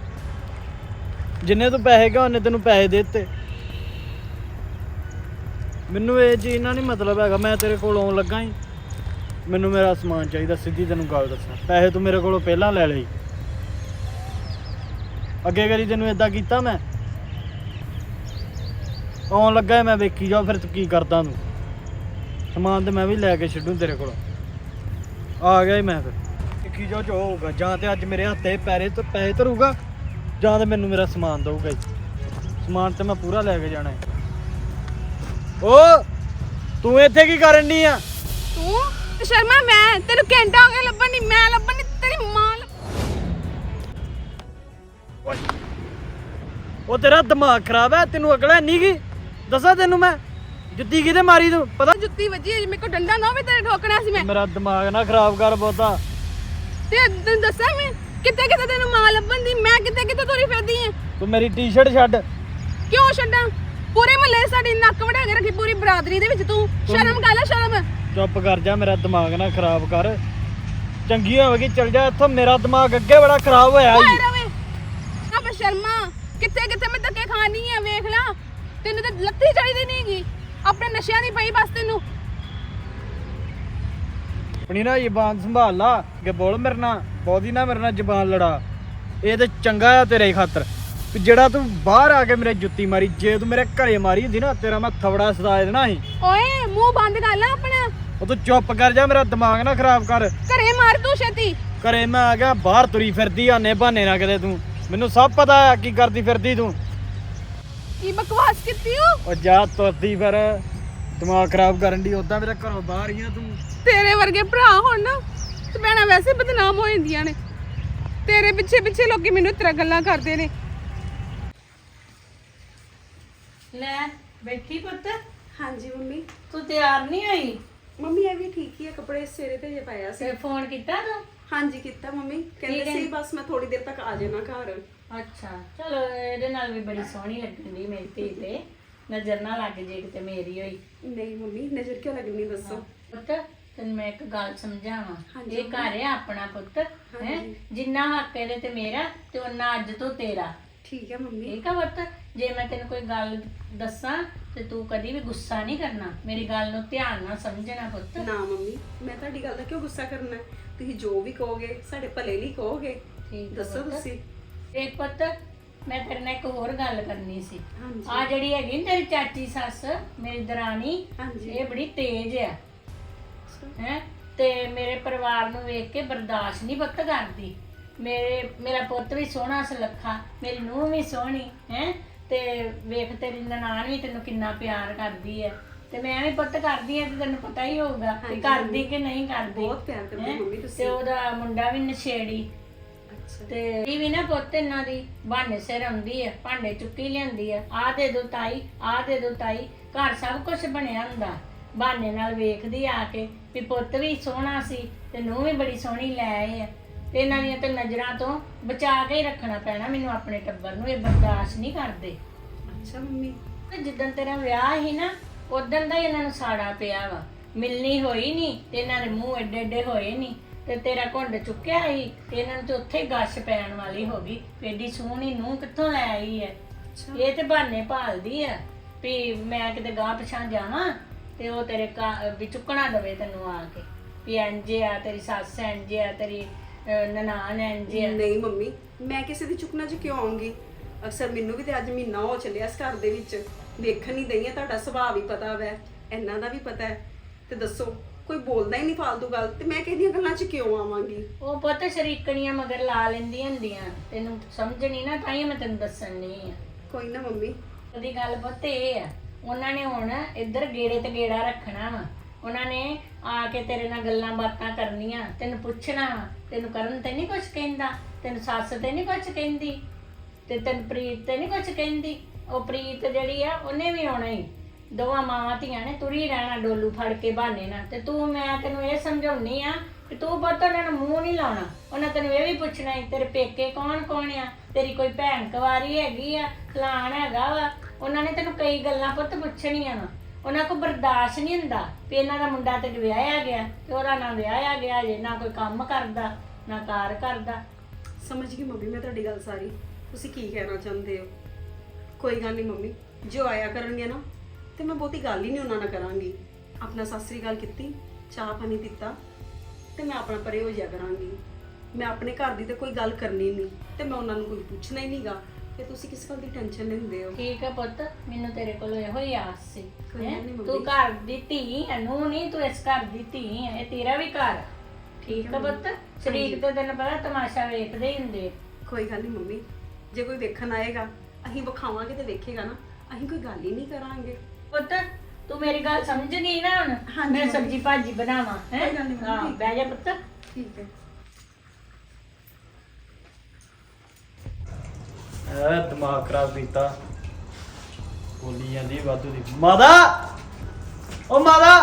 S5: ਜਿੰਨੇ ਤੂੰ ਪੈਸੇ ਕਿਹਾ, ਉਹਨੇ ਤੈਨੂੰ ਪੈਸੇ ਦੇ ਦਿੱਤੇ। ਮੈਨੂੰ ਇਹ ਚੀਜ਼ ਨਾਲ ਨਹੀਂ ਮਤਲਬ ਹੈਗਾ, ਮੈਂ ਤੇਰੇ ਕੋਲ ਆਉਣ ਲੱਗਾ ਹੀ ਮੈਨੂੰ ਮੇਰਾ ਸਮਾਨ ਚਾਹੀਦਾ, ਸਿੱਧੀ ਤੈਨੂੰ ਗੱਲ ਦੱਸਾਂ। ਪੈਸੇ ਤੂੰ ਮੇਰੇ ਕੋਲੋਂ ਪਹਿਲਾਂ ਲੈ ਲਈ ਅੱਗੇ ਕਰੀ ਤੈਨੂੰ ਇਦਾਂ ਕੀਤਾ ਮੈਂ? ਆਉਣ ਲੱਗਾ ਮੈਂ ਵੇਖੀ ਜਾ ਫਿਰ ਤੂੰ ਕੀ ਕਰਦਾ ਤੂੰ? ਸਮਾਨ ਤੇ ਮੈਂ ਵੀ ਲੈ ਕੇ ਛੱਡੂ ਤੇਰੇ ਕੋਲ। ਆ ਗਿਆ ਈ ਮੈਂ ਫਿਰ। ਵੇਖੀ ਜਾ ਜੋ ਹੋਊਗਾ। ਜਾਂ ਤੇ ਅੱਜ ਮੇਰੇ ਹੱਥੇ ਪੈਰੇ ਤੇ, ਪੈਸੇ ਧਰੂਗਾ, ਜਾਂ ਤੇ ਮੈਨੂੰ ਮੇਰਾ ਸਮਾਨ ਦਊਗਾ ਸਮਾਨ ਤੇ ਮੈਂ ਪੂਰਾ ਲੈ ਕੇ ਜਾਣਾ ਹੈ ਓ! ਤੂੰ ਇੱਥੇ ਕੀ ਕਰਨ ਦੀ ਆ?
S4: ਤੂੰ? ਤੇ ਸ਼ਰਮਾ, ਮੈਂ ਤੈਨੂੰ ਘੰਟਾ ਹੋ ਗਿਆ ਲੱਭਣ ਨਹੀਂ ਮੈਂ ਲੱਭਣ ਨਹੀਂ
S5: ਉਹ ਤੇਰਾ ਦਿਮਾਗ ਖਰਾਬ ਹੈ ਤੈਨੂੰ ਅਕਲ ਨਹੀਂ ਗਈ ਦੱਸਾਂ ਤੈਨੂੰ ਮੈਂ ਜੁੱਤੀ ਕਿਤੇ ਮਾਰੀ ਤੂੰ? ਪਤਾ
S4: ਜੁੱਤੀ ਵੱਜੀ ਹੈ, ਮੇਰੇ ਕੋ ਡੰਡਾ ਨਾ ਹੋਵੇ ਤੇਰੇ ਠੋਕਣਾ ਸੀ ਮੈਂ।
S5: ਮੇਰਾ ਦਿਮਾਗ ਨਾ ਖਰਾਬ ਕਰ ਬਹੁਤਾ।
S4: ਤੇ ਤੈਨੂੰ ਦੱਸਾਂ ਮੈਂ ਕਿੱਥੇ ਕਿੱਥੇ ਤੈਨੂੰ ਮਾਂ ਲੱਭਣ ਦੀ? ਮੈਂ ਕਿੱਥੇ ਕਿੱਥੇ ਤੁਰੀ ਫਿਰਦੀ ਆ?
S5: ਤੂੰ ਮੇਰੀ ਟੀ-ਸ਼ਰਟ ਛੱਡ।
S4: ਕਿਉਂ ਛੱਡਾਂ? ਪੂਰੇ ਮਹੱਲੇ ਸਾਡੀ ਨੱਕ ਵਢਾ ਕੇ ਰੱਖੀ ਪੂਰੀ ਬਰਾਦਰੀ ਦੇ ਵਿੱਚ ਤੂੰ। ਸ਼ਰਮ ਕਰ ਲੈ ਸ਼ਰਮ।
S5: ਚੁੱਪ ਕਰ ਜਾ ਮੇਰਾ ਦਿਮਾਗ ਨਾ ਖਰਾਬ ਕਰ। ਚੰਗੀ ਹੋਵੇਗੀ ਚਲ ਜਾ ਇੱਥੋਂ ਮੇਰਾ ਦਿਮਾਗ ਅੱਗੇ ਬੜਾ ਖਰਾਬ ਹੋਇਆ
S4: ਓਏ
S5: ਈ
S4: ਰਵੇ। ਨਾ ਬਸ਼ਰਮਾ ਕਿੱਥੇ ਕਿੱਥੇ ਮੈਂ ਧੱਕੇ ਖਾਣੀ ਆ ਵੇਖ ਲਾ। ਤੈਨੂੰ ਤਾਂ ਲੱਤੀ ਚਾਹੀਦੀ ਨਹੀਂਗੀ ਆਪਣੇ ਨਸ਼ਿਆਂ ਦੀ ਪਈ ਬਸ ਤੈਨੂੰ।
S5: ਆਪਣੀ ਨਾ ਜ਼ਬਾਨ ਸੰਭਾਲ ਲਾ ਕਿ ਬੋਲ ਮੇਰੇ ਨਾਲ ਬਹੁਤੀ ਨਾ ਮੇਰੇ ਨਾਲ ਜ਼ਬਾਨ ਲੜਾ। ਇਹ ਤੇ ਚੰਗਾ ਆ ਤੇਰੇ ਖਾਤਰ। ਵੀ ਜਿਹੜਾ ਤੂੰ ਬਾਹਰ ਆ ਕੇ ਮੇਰੇ ਜੁੱਤੀ ਮਾਰੀ ਜੇ ਤੂੰ ਮੇਰੇ ਘਰੇ ਮਾਰੀ ਹੁੰਦੀ ਨਾ ਤੇਰਾ ਮੈਂ ਥਵੜਾ ਸਦਾ ਦੇਣਾ ਸੀ।
S4: ਓਏ ਮੂੰਹ ਬੰਦ ਕਰ ਲੈ ਆਪਣਾ।
S5: ਉਹ ਤੂੰ ਚੁੱਪ ਕਰ ਜਾ ਮੇਰਾ ਦਿਮਾਗ ਨਾ ਖਰਾਬ ਕਰ।
S4: ਘਰੇ ਮਾਰ ਤੂੰ ਛੇਤੀ।
S5: ਘਰੇ ਮੈਂ ਆ ਗਿਆ ਬਾਹਰ ਤੁਰੀ ਫਿਰਦੀ ਆ ਨੇ ਬਹਾਨੇ ਨਾ ਕਿਤੇ ਤੂੰ। ਮੈਨੂੰ ਸਭ ਪਤਾ ਆ ਕੀ ਕਰਦੀ ਫਿਰਦੀ ਤੂੰ।
S4: ਕੀ ਬਕਵਾਸ ਕੀਤੀ ਓ?
S5: ਉਹ ਜਾ ਤੁਰਦੀ ਫਿਰ ਦਿਮਾਗ ਖਰਾਬ ਕਰਨ ਦੀ ਉਦਾਂ ਮੇਰੇ ਘਰੋਂ ਬਾਹਰ ਹੀ ਆ ਤੂੰ।
S4: ਤੇਰੇ ਵਰਗੇ ਭਰਾ ਹੋਣ ਨਾ ਤੇ ਭੈਣਾਂ ਵੈਸੇ ਬਦਨਾਮ ਹੋ ਜਾਂਦੀਆਂ ਨੇ। ਤੇਰੇ ਪਿੱਛੇ ਪਿੱਛੇ ਲੋਕੀ ਮੈਨੂੰ ਤਰ੍ਹਾਂ ਗੱਲਾਂ ਕਰਦੇ ਨੇ।
S3: ਲੈ ਬੈਠੀ ਪੁੱਤ।
S2: ਹਾਂਜੀ ਮੰਮੀ।
S3: ਤੂੰ ਤਿਆਰ ਨਹੀਂ ਹੋਈ?
S2: ਮੰਮੀ ਇਹ ਵੀ ਠੀਕ ਹੀ ਹੈ ਕੱਪੜੇ ਸਵੇਰੇ ਤੇ ਜੇ ਪਾਇਆ ਸੀ।
S3: ਤੇ ਫੋਨ ਕੀਤਾ ਤੂੰ?
S2: ਹਾਂਜੀ ਕੀਤਾ ਮੰਮੀ। ਕਹਿੰਦੇ
S3: ਹੈ।
S2: ਸੀ ਬਸ ਮੈਂ ਥੋੜੀ ਦੇਰ ਤੱਕ ਆ ਜਾਣਾ ਘਰ।
S3: ਅੱਛਾ। ਚਲੋ ਇਹਦੇ ਨਾਲ ਵੀ ਬੜੀ ਸੋਹਣੀ ਲੱਗਣ ਦੀ ਮੇਰੀ ਧੀ ਤੇ। ਨਜ਼ਰ ਨਾ ਲੱਗ ਜੇ ਕਿਤੇ ਮੇਰੀ ਹੋਈ।
S2: ਨਹੀਂ ਮੰਮੀ ਨਜ਼ਰ ਕਿਉਂ ਲੱਗਣੀ ਦੱਸੋ?
S3: ਪੁੱਤ ਤੈਨੂੰ ਮੈਂ ਇੱਕ ਗੱਲ ਸਮਝਾਵਾਂ। ਇਹ ਘਰ ਹੈ ਆਪਣਾ ਪੁੱਤ ਹੈ। ਜਿੰਨਾ ਹੱਕ ਇਹਦੇ ਤੇ ਮੇਰਾ ਤੇ ਉਹਨਾਂ ਅੱਜ ਤੋਂ ਤੇਰਾ।
S2: ਠੀਕ ਹੈ ਮੰਮੀ।
S3: ਠੀਕ ਆ ਪੁੱਤ? ਜੇ ਮੈਂ ਤੈਨੂੰ ਕੋਈ ਗੱਲ ਦੱਸਾਂ ਤੇ ਤੂੰ ਕਦੀ ਵੀ ਗੁੱਸਾ ਨਹੀਂ ਕਰਨਾ। ਮੇਰੀ ਗੱਲ ਨੂੰ ਧਿਆਨ ਨਾਲ ਸਮਝਣਾ ਪੁੱਤ।
S2: ਨਾ ਮੰਮੀ ਮੈਂ ਤੁਹਾਡੀ ਗੱਲ ਦਾ ਕਿਉਂ ਗੁੱਸਾ ਕਰਨਾ ਹੈ? ਤੁਸੀਂ ਜੋ ਵੀ ਕਹੋਗੇ ਸਾਡੇ ਭਲੇ ਲਈ ਕਹੋਗੇ
S3: ਠੀਕ ਆ
S2: ਦੱਸੋ
S3: ਪੁੱਤ।
S2: ਤੁਸੀਂ।
S3: ਦੇਖ ਪੁੱਤ ਮੈਂ ਤੇਰੇ ਨਾਲ ਇੱਕ ਹੋਰ ਗੱਲ ਕਰਨੀ ਸੀ।
S2: ਹਾਂਜੀ।
S3: ਆ ਜਿਹੜੀ ਹੈਗੀ ਨਾ ਤੇਰੀ ਚਾਚੀ ਸੱਸ ਮੇਰੀ ਦਰਾਣੀ
S2: ਹਾਂਜੀ।
S3: ਇਹ ਬੜੀ ਤੇਜ਼ ਆ। ਹੈ? ਤੇ ਮੇਰੇ ਪਰਿਵਾਰ ਨੂੰ ਵੇਖ ਕੇ ਬਰਦਾਸ਼ਤ ਨਹੀਂ ਪੁੱਤ ਕਰਦੀ। ਮੇਰੇ ਮੇਰਾ ਪੁੱਤ ਵੀ ਸੋਹਣਾ ਸੁਲੱਖਾ ਮੇਰੀ ਨੂੰਹ ਵੀ ਸੋਹਣੀ ਹੈ? ਤੇ ਵੇਖ ਤੇਰੀ ਨਨਾਣ ਵੀ ਤੈਨੂੰ ਕਿੰਨਾ ਪਿਆਰ ਕਰਦੀ ਹੈ। ਤੇ ਮੈਂ ਵੀ ਪੁੱਤ ਕਰਦੀ ਆ ਤੇ ਤੈਨੂੰ ਪਤਾ ਹੀ ਹੋਊਗਾ ਕਿ ਕਰਦੀ ਕਿ ਨਹੀਂ ਕਰਦੀ।
S2: ਬਹੁਤ ਪਿਆਰ ਕਰਦੀ
S3: ਹੈਂ?
S2: ਮੰਮੀ ਤੁਸੀਂ।
S3: ਤੇ ਉਹਦਾ ਮੁੰਡਾ ਵੀ ਨਸ਼ੇੜੀ।
S2: ਅੱਛਾ।
S3: ਤੇ ਇਹ ਵੀ ਨਾ ਪੁੱਤ ਇਹਨਾਂ ਦੀ ਬਹਾਨੇ ਸਿਰ ਆਉਂਦੀ ਹੈ ਭਾਂਡੇ ਚੁੱਕੀ ਲਿਆਂਦੀ ਹੈ ਆ ਦੇ ਦੋ ਤਾਈ ਆ ਦੇ ਦੋ ਤਾਈ। ਘਰ ਸਭ ਕੁਝ ਬਣਿਆ ਹੁੰਦਾ। ਬਹਾਨੇ ਨਾਲ ਵੇਖਦੀ ਆ ਕੇ ਵੀ ਪੁੱਤ ਵੀ ਸੋਹਣਾ ਸੀ ਤੇ ਨੂੰ ਵੀ ਬੜੀ ਸੋਹਣੀ ਲੈ ਆਏ ਆ। ਤੇ ਇਹਨਾਂ ਦੀਆਂ ਤੇ ਨਜ਼ਰਾਂ ਤੋਂ ਬਚਾ ਕੇ ਹੀ ਰੱਖਣਾ ਪੈਣਾ ਮੈਨੂੰ ਆਪਣੇ ਟੱਬਰ ਨੂੰ ਇਹ ਬਰਦਾਸ਼ਤ ਨਹੀਂ ਕਰਦੇ।
S2: ਅੱਛਾ ਮੰਮੀ।
S3: ਤੇ ਜਿੱਦਣ ਤੇਰਾ ਵਿਆਹ ਸੀ ਨਾ ਉਦੋਂ ਦਾ ਹੀ ਇਹਨਾਂ ਨੂੰ ਸਾੜਾ ਪਿਆ ਵਾ। ਮਿਲਣੀ ਹੋਈ ਨਹੀਂ ਤੇ ਇਹਨਾਂ ਦੇ ਮੂੰਹ ਐਡੇ ਐਡੇ ਹੋਏ ਨਹੀਂ ਤੇ ਤੇਰਾ ਘੁੰਡ ਚੁੱਕਿਆ ਸੀ ਤੇ ਇਹਨਾਂ ਨੂੰ ਤੇ ਉੱਥੇ ਹੀ ਗੱਸ਼ ਪੈਣ ਵਾਲੀ ਹੋ ਗਈ। ਪੇਡੀ ਸੋਹਣੀ ਨੂੰ ਕਿੱਥੋਂ ਲੈ ਆਈ ਹੈ ਇਹ ਤੇ ਬਹਾਨੇ ਭਾਲਦੀ ਆ ਵੀ ਮੈਂ ਕਿਤੇ ਗਾਂ ਪਛਾਂ ਜਾਵਾਂ ਤੇ ਉਹ ਤੇਰੇ ਘਰ ਵੀ ਚੁੱਕਣਾ ਦਵੇ ਤੈਨੂੰ ਆ ਕੇ। ਵੀ ਇੰਜੇ ਆ ਤੇਰੀ ਸੱਸ ਇੰਜੇ ਆ ਤੇਰੀ ਅਹ, ਨਨਾਣ ਇੰਜੇ ਆ।
S2: ਨਹੀਂ ਮੰਮੀ ਮੈਂ ਕਿਸੇ ਦੀ ਚੁੱਕਣਾ ਚ ਕਿਉਂ ਆਉਂਗੀ? ਅਕਸਰ ਮੈਨੂੰ ਵੀ ਤੇ ਅੱਜ ਮਹੀਨਾ ਹੋ ਚੱਲਿਆ ਇਸ ਘਰ ਦੇ ਵਿੱਚ। ਵੇਖਣ ਨਹੀਂ ਦਈ ਆ ਤੁਹਾਡਾ ਸੁਭਾਅ ਵੀ ਪਤਾ ਵੈ ਇਹਨਾਂ ਦਾ ਵੀ ਪਤਾ ਹੈ। ਤੇ ਦੱਸੋ ਕੋਈ ਬੋਲਦਾ ਹੀ ਨਹੀਂ ਫਾਲਤੂ ਗੱਲ ਤੇ ਮੈਂ ਕਿਹਦੀਆਂ ਗੱਲਾਂ 'ਚ ਕਿਉਂ ਆਵਾਂਗੀ?
S3: ਉਹ ਪੁੱਤ ਸ਼ਰੀਕਣੀਆਂ ਮਗਰ ਲਾ ਲੈਂਦੀਆਂ ਹੁੰਦੀਆਂ ਤੈਨੂੰ ਸਮਝਣੀ ਨਾ ਤਾਂ ਹੀ ਮੈਂ ਤੈਨੂੰ ਦੱਸਣ ਨਹੀਂ ਆ।
S2: ਕੋਈ ਨਾ ਮੰਮੀ।
S3: ਉਹਦੀ ਗੱਲ ਪੁੱਤ ਇਹ ਆ ਉਹਨਾਂ ਨੇ ਹੁਣ ਇੱਧਰ ਗੇੜੇ ਤੇ ਗੇੜਾ ਰੱਖਣਾ ਵਾ। ਉਹਨਾਂ ਨੇ ਆ ਕੇ ਤੇਰੇ ਨਾਲ ਗੱਲਾਂ ਬਾਤਾਂ ਕਰਨੀਆਂ ਤੈਨੂੰ ਪੁੱਛਣਾ ਤੈਨੂੰ ਕਰਨ ਤੇ ਨਹੀਂ ਕੁਝ ਕਹਿੰਦਾ ਤੈਨੂੰ ਸੱਸ ਤੇ ਨਹੀਂ ਕੁਝ ਕਹਿੰਦੀ ਤੇ ਤੈਨੂੰ ਪ੍ਰੀਤ ਤੇ ਨਹੀਂ ਕੁਝ ਕਹਿੰਦੀ। ਉਹ ਪ੍ਰੀਤ ਜਿਹੜੀ ਆ, ਉਹਨੇ ਵੀ ਆਉਣਾ ਹੀ ਦੋਵਾਂ ਮਾਵਾਂ ਧੀਆਂ ਨੇ, ਤੁਰੀ ਰਹਿਣਾ ਡੋਲੂ ਫੜ ਕੇ ਬਹਾਨੇ ਨਾਲ। ਤੇ ਤੂੰ, ਮੈਂ ਤੈਨੂੰ ਇਹ ਸਮਝਾਉਣੀ ਆ ਕਿ ਤੂੰ ਪੁੱਤ ਉਹਨਾਂ ਨੂੰ ਮੂੰਹ ਨਹੀਂ ਲਾਉਣਾ। ਉਹਨਾਂ ਤੈਨੂੰ ਇਹ ਵੀ ਪੁੱਛਣਾ ਈ, ਤੇਰੇ ਪੇਕੇ ਕੌਣ ਕੌਣ ਆ? ਤੇਰੀ ਕੋਈ ਭੈਣ ਕੁਵਾਰੀ ਹੈਗੀ ਆ, ਫਲਾਣ ਹੈਗਾ ਵਾ। ਉਹਨਾਂ ਨੇ ਤੈਨੂੰ ਕਈ ਗੱਲਾਂ ਪੁੱਤ ਪੁੱਛਣੀਆਂ ਵਾ। ਉਹਨਾਂ ਕੋ ਬਰਦਾਸ਼ਤ ਨਹੀਂ ਹੁੰਦਾ ਵੀ ਇਹਨਾਂ ਦਾ ਮੁੰਡਾ ਤੇ ਵਿਆਹਿਆ ਗਿਆ ਤੇ ਉਹਦਾ ਨਾ ਵਿਆਹਿਆ ਗਿਆ ਜੇ, ਨਾ ਕੋਈ ਕੰਮ ਕਰਦਾ, ਨਾ ਕਾਰ ਕਰਦਾ।
S2: ਸਮਝ ਗਈ ਮੰਮੀ, ਮੈਂ ਤੁਹਾਡੀ ਗੱਲ ਸਾਰੀ। ਤੁਸੀਂ ਕੀ ਕਹਿਣਾ ਚਾਹੁੰਦੇ ਹੋ? ਕੋਈ ਗੱਲ ਨਹੀਂ ਮੰਮੀ ਜੋ ਆਇਆ ਕਰਨਗੇ ਨਾ ਤੇ ਮੈਂ ਬਹੁਤੀ ਗੱਲ ਹੀ ਨਹੀਂ ਉਹਨਾਂ ਨਾਲ ਕਰਾਂਗੀ। ਆਪਣਾ ਸਤਿ ਸ੍ਰੀ ਅਕਾਲ ਕੀਤੀ ਚਾਹ ਪਾਣੀ ਪੀਤਾ ਤੇ ਮੈਂ ਆਪਣਾ ਪਰੇ ਹੋ ਜਾ ਕਰਾਂਗੀ। ਮੈਂ ਆਪਣੇ ਘਰ ਦੀ ਤੇ ਕੋਈ ਗੱਲ ਕਰਨੀ ਨਹੀਂ ਤੇ ਮੈਂ ਉਹਨਾਂ ਨੂੰ ਕੋਈ ਪੁੱਛਣਾ ਹੀ ਨਹੀਂਗਾ ਕਿ ਤੁਸੀਂ ਕਿਸ ਗੱਲ ਦੀ ਟੈਨਸ਼ਨ ਲੈਂਦੇ ਹੋ?
S3: ਠੀਕ ਹੈ ਪੁੱਤ ਮੈਨੂੰ ਤੇਰੇ ਕੋਲੋਂ ਇਹੋ ਹੀ ਆਸ ਸੀ।
S2: ਕੋਈ
S3: ਹੈਂ?
S2: ਗੱਲ ਨੀ ਮੰਮੀ।
S3: ਤੂੰ ਘਰ ਦੀ ਧੀ ਹੈ ਨੂੰ ਨਹੀਂ ਤੂੰ ਇਸ ਘਰ ਦੀ ਧੀ ਹੈ ਇਹ ਤੇਰਾ ਵੀ ਘਰ ਹੈ। ਠੀਕ ਹੈ ਪੁੱਤ? ਸ਼ਰੀਕ ਤੇ ਤੈਨੂੰ ਪਤਾ ਤਮਾਸ਼ਾ ਵੇਖਦੇ ਹੀ ਹੁੰਦੇ
S2: ਕੋਈ ਗੱਲ ਨਹੀਂ ਮੰਮੀ ਜੇ ਕੋਈ ਵੇਖਣ ਆਏਗਾ ਅਸੀਂ ਵਿਖਾਵਾਂਗੇ ਤੇ ਵੇਖੇਗਾ ਨਾ ਅਸੀਂ ਕੋਈ ਗੱਲ ਹੀ ਨਹੀਂ ਕਰਾਂਗੇ।
S3: ਪੁੱਤ ਤੂੰ ਮੇਰੀ ਗੱਲ ਸਮਝ ਗਈ ਨਾ ਹੁਣ?
S2: ਹਾਂਜੀ,
S3: ਮੈਂ। ਸਬਜੀ ਭਾਜੀ ਬਣਾਵਾਂ ਹੈ?
S2: ਕੋਈ ਗੱਲ ਨੀ ਮੰਮੀ,
S3: ਹਾਂ
S2: ਠੀਕ
S3: ਬਹਿ ਜਾ ਪੁੱਤ।
S2: ਠੀਕ ਹੈ।
S5: ਐ ਦਿਮਾਗ ਖਰਾਬ ਕੀਤਾ। ਬੋਲੀ ਜਾਂਦੀ ਵਾਧੂ ਦੀ। ਮਾਦਾ ਓ ਮਾਦਾ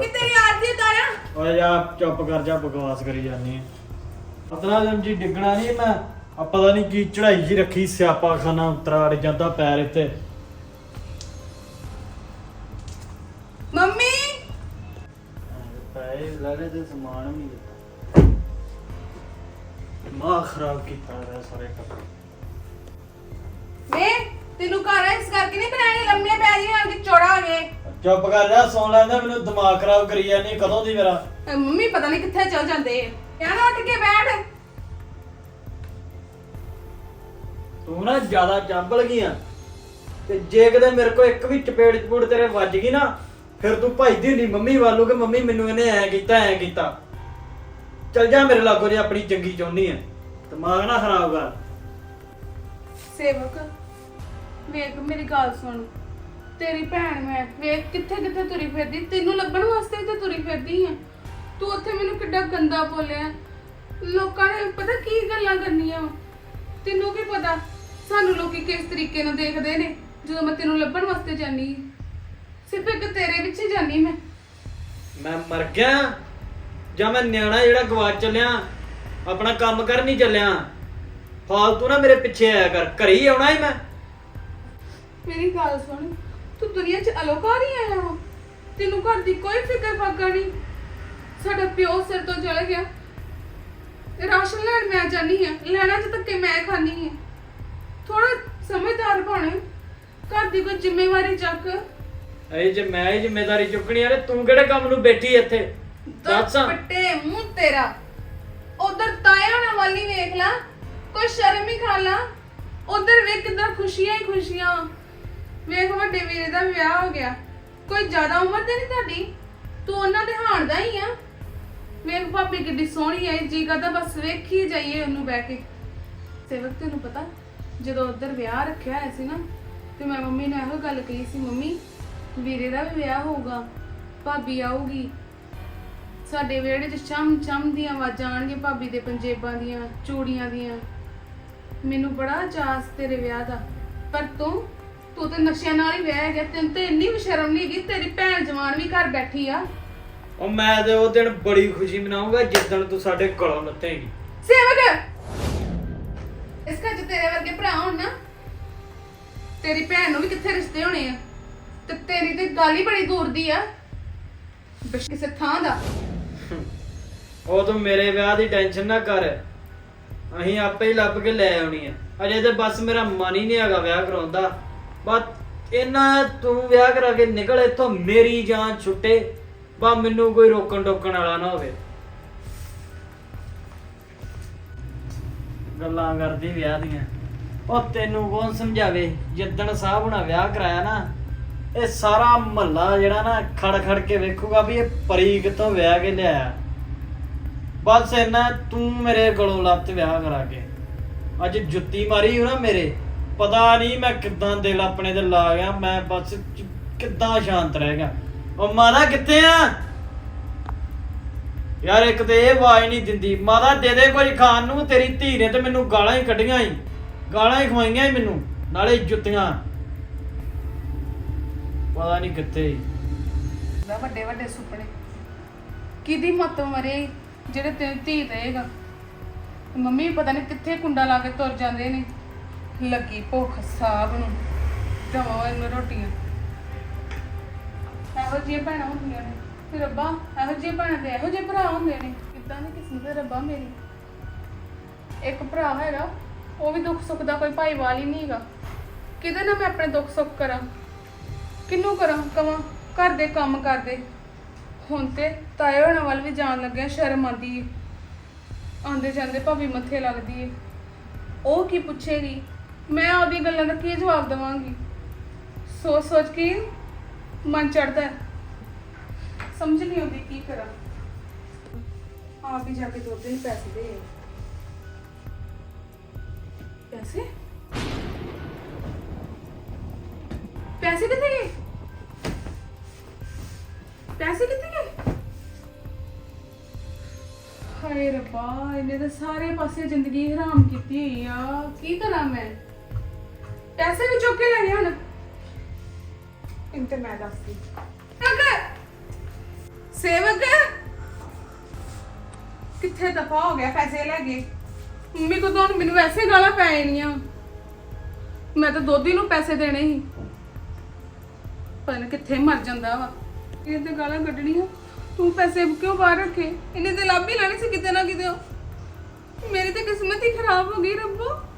S4: ਹੁਣ ਕਿ ਤੇਰੀ ਆਰਤੀ ਉਤਾਰਾਂ
S5: ਓਏ ਜਾ ਚੁੱਪ ਕਰ ਜਾ ਬਕਵਾਸ ਕਰੀ ਜਾਂਦੀ ਹੈ ਪਤਲਾ ਜਮ ਜੀ ਡਿੱਗਣਾ ਨਹੀਂ ਮੈਂ। ਆ ਪਤਾ ਨਹੀਂ ਕੀ ਚੜਾਈ ਜੀ ਰੱਖੀ ਸਿਆਪਾ ਖਾਨਾ ਉਤਰਾੜ ਜਾਂਦਾ ਪੈਰ ਇੱਥੇ।
S4: ਮੰਮੀ!
S5: ਪੈਸੇ ਲੈ ਲੈ ਤੇ ਸਮਾਨ ਵੀ ਦਿੱਤਾ। ਦਿਮਾਗ ਖਰਾਬ ਕੀਤਾ ਹੋਇਆ ਸਾਰੇ ਕੱਪੜੇ
S4: ਵੇ ਤੈਨੂੰ ਘਰ ਇਸ ਕਰਕੇ ਨਹੀਂ ਬਣਾਏ ਲੰਮੇ ਪੈ ਜੀ ਹਾਂ ਕਿ ਚੌੜਾ ਹੋ ਗਏ
S5: ਚੁੱਪ ਕਰ ਜਾ ਸੌਣ ਲੈਂਦਾ ਮੈਨੂੰ ਦਿਮਾਗ ਖਰਾਬ ਕਰੀ ਜਾਂਦੀ ਕਦੋਂ ਦੀ ਮੇਰਾ?
S4: ਮੰਮੀ ਪਤਾ ਨਹੀਂ ਕਿੱਥੇ ਚਲ ਜਾਂਦੇ। ਆ ਕਹਿਣਾ ਉੱਠ ਕੇ ਬੈਠ।
S5: ਤੂੰ ਨਾ ਜ਼ਿਆਦਾ ਚੰਬਲ ਗਈਆਂ ਤੇ ਜੇ ਕਦੇ ਮੇਰੇ ਕੋ ਇੱਕ ਵੀ ਚਪੇੜ ਚਪੂੜ ਤੇਰੇ ਵੱਜ ਗਈ ਨਾ ਫਿਰ ਤੂੰ ਭਜਦੀ ਹੁੰਦੀ ਮੰਮੀ ਵੱਲੋਂ ਕਿ ਮੰਮੀ ਮੈਨੂੰ ਇਹਨੇ ਐ ਕੀਤਾ ਐ ਕੀਤਾ। ਚੱਲ ਜਾ ਮੇਰੇ ਲਾਗੋ ਜੇ ਆਪਣੀ ਚੰਗੀ ਚਾਹੁੰਦੀ ਐ ਦਿਮਾਗ ਨਾ ਖਰਾਬ ਕਰ।
S4: ਸੇਵਕ ਵੇਖ ਮੇਰੀ ਗੱਲ ਸੁਣ। ਤੇਰੀ ਭੈਣ ਮੈਂ ਵੇਖ ਕਿੱਥੇ ਕਿੱਥੇ ਤੁਰੀ ਫਿਰਦੀ ਤੈਨੂੰ ਲੱਭਣ ਵਾਸਤੇ ਤੇ ਤੁਰੀ ਫਿਰਦੀ ਆ। ਤੂੰ ਉੱਥੇ ਮੈਨੂੰ ਕਿੱਡਾ ਗੰਦਾ ਬੋਲਿਆ। ਲੋਕਾਂ ਨੇ ਪਤਾ ਕੀ ਗੱਲਾਂ ਕਰਨੀਆਂ। ਤੈਨੂੰ ਕੀ ਪਤਾ? ਸਾਨੂੰ ਲੋਕੀ ਕਿਸ ਤਰੀਕੇ ਨਾਲ ਦੇਖਦੇ ਨੇ ਜਦੋਂ ਮੈਂ ਤੈਨੂੰ ਲੱਭਣ ਵਾਸਤੇ ਜਾਨੀ ਸਿਰਫ ਇੱਕ ਤੇਰੇ ਵਿੱਚ ਹੀ ਜਾਨੀ ਮੈਂ।
S5: ਮੈਂ ਮਰ ਗਿਆ ਜਾਂ ਮੈਂ ਨਿਆਣਾ ਜਿਹੜਾ ਗਵਾਚ ਚੱਲਿਆ ਆਪਣਾ ਕੰਮ ਕਰ ਨਹੀਂ ਚੱਲਿਆ। ਫਾਲਤੂ ਨਾ ਮੇਰੇ ਪਿੱਛੇ ਆਇਆ ਕਰ ਘਰੇ ਹੀ ਆਉਣਾ ਹੀ ਮੈਂ।
S4: ਮੇਰੀ ਗੱਲ ਸੁਣ। ਤੂੰ ਦੁਨੀਆ 'ਚ ਅਲੋਕਾਰ ਹੀ ਆਇਆ ਵਾ। ਤੈਨੂੰ ਘਰ ਦੀ ਕੋਈ ਫਿਕਰ ਫਾਕਾ ਨਹੀਂ। ਸਾਡਾ ਪਿਓ ਸਿਰ ਤੋਂ ਚਲ ਗਿਆ। ਤੇ ਰਾਸ਼ਨ ਲੈਣ ਮੈਂ ਜਾਨੀ ਆ ਲੈਣਾ ਚ ਧੱਕੇ ਮੈਂ ਖਾਨੀ ਆ ਥੋੜਾ ਸਮਝਦਾਰ ਬਣ। ਘਰ ਦੀ ਕੋਈ ਜ਼ਿੰਮੇਵਾਰੀ ਚੱਕ।
S5: ਇਹ ਜੇ ਮੈਂ ਇਹ ਜ਼ਿੰਮੇਵਾਰੀ ਚੁੱਕਣੀ ਆ ਤੇ ਤੂੰ ਕਿਹੜੇ ਕੰਮ ਨੂੰ ਬੈਠੀ ਇੱਥੇ? ਦੱਸ
S4: ਪੱਟੇ ਮੂੰਹ ਤੇਰਾ। ਉਧਰ ਤਾਇਆ ਨਾ ਵਾਲੀ ਵੇਖ ਲਾ। ਕੋਈ ਸ਼ਰਮ ਹੀ ਖਾ ਲਾ। ਉਧਰ ਵੇਖ ਕਿੱਦਾਂ ਖੁਸ਼ੀਆਂ ਹੀ ਖੁਸ਼ੀਆਂ। ਵੇਖ ਵੱਡੇ ਵੀਰੇ ਦਾ ਵਿਆਹ ਹੋ ਗਿਆ। ਕੋਈ ਜ਼ਿਆਦਾ ਉਮਰ ਤੇ ਨਹੀਂ ਤੁਹਾਡੀ? ਤੂੰ ਉਹਨਾਂ ਦੇ ਹਾਣ ਦਾ ਹੀ ਆ। ਵੇਖ ਭਾਬੀ ਕਿੱਡੀ ਸੋਹਣੀ ਹੈ ਜੀ ਕਰਦਾ, ਬਸ ਵੇਖੀ ਜਾਈਏ ਉਹਨੂੰ ਬਹਿ ਕੇ। ਸੇਵਕ, ਤੈਨੂੰ ਪਤਾ, ਜਦੋਂ ਉਧਰ ਵਿਆਹ ਰੱਖਿਆ ਹੋਇਆ ਸੀ ਨਾ, ਤੇ ਮੈਂ ਮੰਮੀ ਨੂੰ ਇਹੋ ਗੱਲ ਕਹੀ ਸੀ, ਮੰਮੀ, ਵੀਰੇ ਦਾ ਵੀ ਵਿਆਹ ਹੋਊਗਾ, ਭਾਬੀ ਆਊਗੀ। ਸਾਡੇ ਵਿਹੜੇ 'ਚ ਚਮ ਚਮ ਦੀਆਂ ਆਵਾਜ਼ਾਂ ਆਣਗੀਆਂ ਭਾਬੀ ਦੇ ਪੰਜੇਬਾਂ ਦੀਆਂ, ਚੂੜੀਆਂ ਦੀਆਂ। ਮੈਨੂੰ ਬੜਾ ਚਾਸ ਤੇਰੇ ਵਿਆਹ ਦਾ, ਪਰ ਤੂੰ ਤੂੰ ਤੇ ਨਸ਼ਿਆਂ ਨਾਲ ਹੀ ਵਿਆਹ ਗਿਆ ਤੈਨੂੰ ਤੇ ਇੰਨੀ ਵੀ ਸ਼ਰਮ ਨਹੀਂ ਗਈ ਤੇਰੀ ਭੈਣ ਜਵਾਨ ਵੀ ਘਰ ਬੈਠੀ ਆ।
S5: ਉਹ ਮੈਂ ਤੇ ਉਹ ਦਿਨ ਬੜੀ ਖੁਸ਼ੀ ਮਨਾਉਂਗਾ ਜਿੱਦਣ ਤੂੰ ਸਾਡੇ ਕੋਲੋਂ ਲੱਤੇਂਗੀ
S4: ਸੇਵਕ! ਇਸ ਘਰ 'ਚ ਤੇਰੇ ਵਰਗੇ ਭਰਾ ਹੋਣ ਨਾ ਤੇਰੀ ਭੈਣ ਨੂੰ ਵੀ ਕਿੱਥੇ ਰਿਸ਼ਤੇ ਹੋਣੇ ਆ? ਤੇ ਤੇਰੀ ਤੇ ਗੱਲ ਹੀ ਬੜੀ ਦੂਰ ਦੀ ਆ ਬਸ ਕਿਸੇ ਥਾਂ ਦਾ।
S5: ਉਹ ਤੂੰ ਮੇਰੇ ਵਿਆਹ ਦੀ ਟੈਨਸ਼ਨ ਨਾ ਕਰ। ਅਸੀਂ ਆਪੇ ਹੀ ਲੱਭ ਕੇ ਲੈ ਆਉਣੀ ਆ। ਅਜੇ ਤੇ ਬਸ ਮੇਰਾ ਮਨ ਹੀ ਨਹੀਂ ਹੈਗਾ ਵਿਆਹ ਕਰਾਉਣ ਦਾ। ਬਸ ਇਹਨਾਂ ਤੂੰ ਵਿਆਹ ਕਰਾ ਕੇ ਨਿਕਲ ਇੱਥੋਂ, ਮੇਰੀ ਜਾਨ ਛੁੱਟੇ। ਬਾ ਮੈਨੂੰ ਕੋਈ ਰੋਕਣ ਟੋਕਣ ਵਾਲਾ ਨਾ ਹੋਵੇ। ਗੱਲਾਂ ਕਰਦੀ ਵਿਆਹ ਦੀਆਂ। ਉਹ ਤੈਨੂੰ ਕੌਣ ਸਮਝਾਵੇ? ਜਿੱਦਣ ਸਾਹਿਬ ਹੁਣਾ ਵਿਆਹ ਕਰਾਇਆ ਨਾ, ਇਹ ਸਾਰਾ ਮਹੱਲਾ ਜਿਹੜਾ ਨਾ ਖੜ ਖੜ ਕੇ ਵੇਖੂਗਾ ਵੀ ਇਹ ਪਰੀ ਕਿੱਥੋਂ ਵਿਆਹ ਕੇ ਲਿਆਇਆ। ਬਸ ਇਹਨਾਂ ਤੂੰ ਮੇਰੇ ਕੋਲੋਂ ਲੱਤ ਵਿਆਹ ਕਰਾ ਕੇ। ਅੱਜ ਜੁੱਤੀ ਮਾਰੀ ਹੋ ਨਾ ਮੇਰੇ। ਪਤਾ ਨਹੀਂ ਮੈਂ ਕਿੱਦਾਂ ਦਿਲ ਆਪਣੇ ਤੇ ਲਾ ਗਿਆ, ਮੈਂ ਬਸ ਚ- ਕਿੱਦਾਂ ਸ਼ਾਂਤ ਰਹਿ ਗਿਆ। ਉਹ ਮਾਤਾ ਕਿੱਥੇ ਆ? ਯਾਰ ਇੱਕ ਤੇ ਇਹ ਆਵਾਜ਼ ਨਹੀਂ ਦਿੰਦੀ। ਮਾਤਾ ਦੇ ਦੇ ਕੁਝ ਖਾਣ ਨੂੰ, ਤੇਰੀ ਧੀ ਨੇ ਤੇ ਮੈਨੂੰ ਗਾਲਾਂ ਹੀ ਕੱਢੀਆਂ ਹੀ ਗਾਲਾਂ ਹੀ ਖਵਾਈਆਂ ਹੀ ਮੈਨੂੰ, ਨਾਲੇ ਜੁੱਤੀਆਂ। ਪਤਾ ਨਹੀਂ ਕਿੱਥੇ ਸੀ।
S4: ਦਾ ਵੱਡੇ ਵੱਡੇ ਸੁਪਨੇ। ਕਿਹਦੀ ਮੱਤ ਮਰੇ ਜਿਹੜੇ ਤੇ ਧੀ ਦੇਗਾ ਮੰਮੀ ਪਤਾ ਨਹੀਂ ਕਿੱਥੇ ਕੁੰਡਾ ਲਾ ਕੇ ਤੁਰ ਜਾਂਦੇ ਨੇ। ਲੱਗੀ ਭੁੱਖ ਸਾਬ ਨੂੰ। ਦਵਾਂ ਇਹਨੂੰ ਰੋਟੀਆਂ। ਇਹੋ ਜਿਹੀਆਂ ਭੈਣਾਂ ਹੁੰਦੀਆਂ ਨੇ। ਤੇ ਰੱਬਾ, ਇਹੋ ਜਿਹੀਆਂ ਭੈਣਾਂ ਤੇ ਇਹੋ ਜਿਹੇ ਭਰਾ ਹੁੰਦੇ ਨੇ। ਕਿੱਦਾਂ ਦੀ ਕਿਸਮਤ ਹੈ ਰੱਬਾ ਮੇਰੀ। ਇੱਕ ਭਰਾ ਹੈਗਾ, ਉਹ ਵੀ ਦੁੱਖ ਸੁੱਖ ਦਾ ਕੋਈ ਭਾਈਵਾਲ ਹੀ ਨਹੀਂ ਹੈਗਾ। ਕਿਹਦੇ ਨਾਲ ਮੈਂ ਆਪਣੇ ਦੁੱਖ ਸੁੱਖ ਕਰਾਂ? ਕਿਹਨੂੰ ਕਰਾਂ ਕਵਾਂ? ਘਰ ਦੇ ਕੰਮ ਕਰਦੇ। ਹੁਣ ਤੇ ਤਾਏ ਹੋਣਾ ਵੱਲ ਵੀ ਜਾਣ ਲੱਗਿਆ ਸ਼ਰਮ ਆਉਂਦੀ ਏ। ਆਉਂਦੇ ਜਾਂਦੇ ਭਾਬੀ ਮੱਥੇ ਲੱਗਦੀ ਏ। ਉਹ ਕੀ ਪੁੱਛੇਗੀ? ਮੈਂ ਉਹਦੀ ਗੱਲਾਂ ਦਾ ਕੀ ਜਵਾਬ ਦੇਵਾਂਗੀ? ਸੋਚ ਸੋਚ ਕੇ ਮਨ ਚੜਦਾ ਹੈ। ਸਮਝ ਨਹੀਂ ਆਉਂਦੀ ਕੀ ਕਰਾਂ। ਆਪ ਹੀ ਜਾ ਕੇ ਦੋ ਦਿਨ ਪੈਸੇ ਦੇ ਪੈਸੇ? ਪੈਸੇ ਕਿੱਥੇ ਗਏ? ਪੈਸੇ ਕਿੱਥੇ ਗਏ? ਹਾਏ ਰੱਬਾ, ਇਹਨੇ ਤਾਂ ਸਾਰੇ ਪਾਸੇ ਜ਼ਿੰਦਗੀ ਹਰਾਮ ਕੀਤੀ ਹੋਈ ਆ। ਕੀ ਕਰਾਂ ਮੈਂ? ਪੈਸੇ ਵੀ ਚੁੱਕ ਕੇ ਲੈ ਗਏ ਹੁਣ ਇੰਤੇ ਮੈਂ ਦੱਸਦੀ ਅਗਰ ਸੇਵਕ ਕਿੱਥੇ ਦਫਾ ਹੋ ਗਿਆ ਪੈਸੇ ਲੈ ਗਏ ਮੰਮੀ ਕੋ ਤਾਂ ਮੈਨੂੰ ਵੈਸੇ ਗਾਲਾਂ ਪੈ ਜਾਣੀਆਂ। ਮੈਂ ਤਾਂ ਦੋਦੀ ਨੂੰ ਪੈਸੇ ਦੇਣੇ ਸੀ। ਨੀ ਕਿੱਥੇ ਮਰ ਜਾਂਦਾ ਵਾ। ਇਹ ਤੇ ਗਾਲਾਂ ਕੱਢਣੀਆਂ। ਤੂੰ ਪੈਸੇ ਕਿਉਂ ਬਾਹਰ ਰੱਖੇ? ਇਹਨੇ ਤੇ ਲੱਭ ਹੀ ਲੈਣੇ ਸੀ ਕਿਤੇ ਨਾ ਕਿਤੇ। ਮੇਰੀ ਤੇ ਕਿਸਮਤ ਹੀ ਖਰਾਬ ਹੋ ਗਈ ਰੱਬਾ।